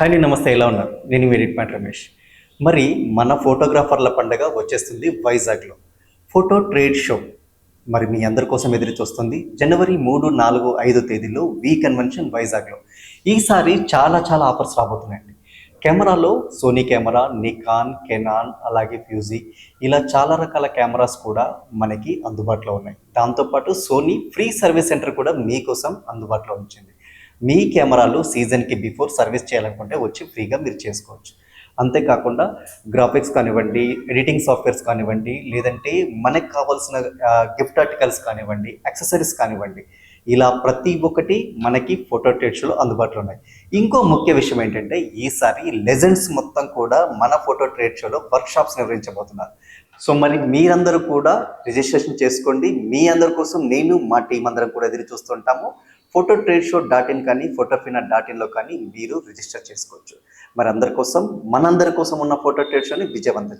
Hi నమస్తే ఎలా ఉన్నారు? నేను మీ రిట్మాట్ రమేష్. మరి మన ఫోటోగ్రాఫర్ల పండగ వచ్చేస్తుంది వైజాగ్లో. ఫోటో ట్రేడ్ షో మరి మీ అందరి కోసం ఎదురు చూస్తుంది జనవరి మూడు నాలుగు ఐదు తేదీలో వి కన్వెన్షన్ వైజాగ్లో. ఈసారి చాలా చాలా ఆఫర్స్ రాబోతున్నాయండి. కెమెరాలో సోనీ కెమెరా నికాన్ కెనాన్ అలాగే ఫ్యూజీ ఇలా చాలా రకాల కెమెరాస్ కూడా మనకి అందుబాటులో ఉన్నాయి. దాంతోపాటు సోనీ ఫ్రీ సర్వీస్ సెంటర్ కూడా మీకోసం అందుబాటులో ఉంచింది. మీ కెమెరాలు సీజన్కి బిఫోర్ సర్వీస్ చేయాలనుకుంటే వచ్చి ఫ్రీగా మీరు చేసుకోవచ్చు. అంతేకాకుండా గ్రాఫిక్స్ కానివ్వండి ఎడిటింగ్ సాఫ్ట్వేర్స్ కానివ్వండి లేదంటే మనకు కావాల్సిన గిఫ్ట్ ఆర్టికల్స్ కానివ్వండి యాక్సెసరీస్ కానివ్వండి ఇలా ప్రతి ఒక్కటి మనకి ఫోటో ట్రేడ్స్లో అందుబాటులో ఉన్నాయి. ఇంకో ముఖ్య విషయం ఏంటంటే ఈసారి లెజెండ్స్ మొత్తం కూడా మన ఫోటో ట్రేడ్ షోలో వర్క్షాప్స్ నిర్వహించబోతున్నారు. సో మరి మీరందరూ కూడా రిజిస్ట్రేషన్ చేసుకోండి. మీ అందరి కోసం నేను మా టీం అందరం కూడా ఎదురు చూస్తుంటాము. Photo trade show dot in కానీ ఫోటోఫినా డాట్ ఇన్లో కానీ మీరు రిజిస్టర్ చేసుకోవచ్చు. మరి అందరి కోసం మనందరి కోసం ఉన్న ఫోటో ట్రేడ్ షోని విజయవంతం